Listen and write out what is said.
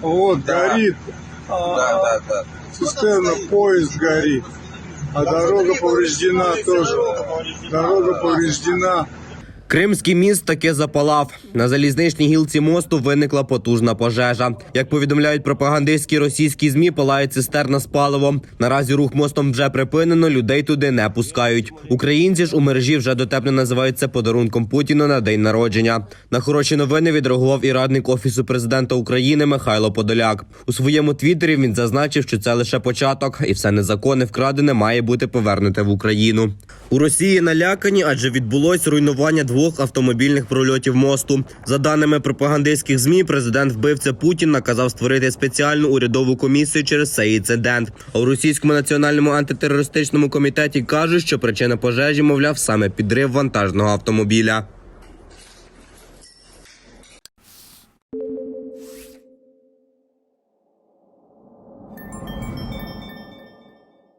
Вот, Да. горит. Да, да, да. Цистерна, поезд горит. А дорога повреждена тоже. Дорога повреждена. Кримський міст таки запалав. На залізничній гілці мосту виникла потужна пожежа. Як повідомляють пропагандистські російські змі, палає цистерна з паливом. Наразі рух мостом вже припинено, людей туди не пускають. Українці ж у мережі вже дотепно називають це подарунком Путіну на день народження. На хороші новини відреагував і радник офісу президента України Михайло Подоляк. У своєму твіттері він зазначив, що це лише початок, і все незаконне вкрадене має бути повернуте в Україну. У Росії налякані, адже відбулось руйнування двох автомобільних прольотів мосту. За даними пропагандистських змі, президент вбивця Путін наказав створити спеціальну урядову комісію через цей інцидент. А у російському національному антитерористичному комітеті кажуть, що причина пожежі, мовляв, саме підрив вантажного автомобіля.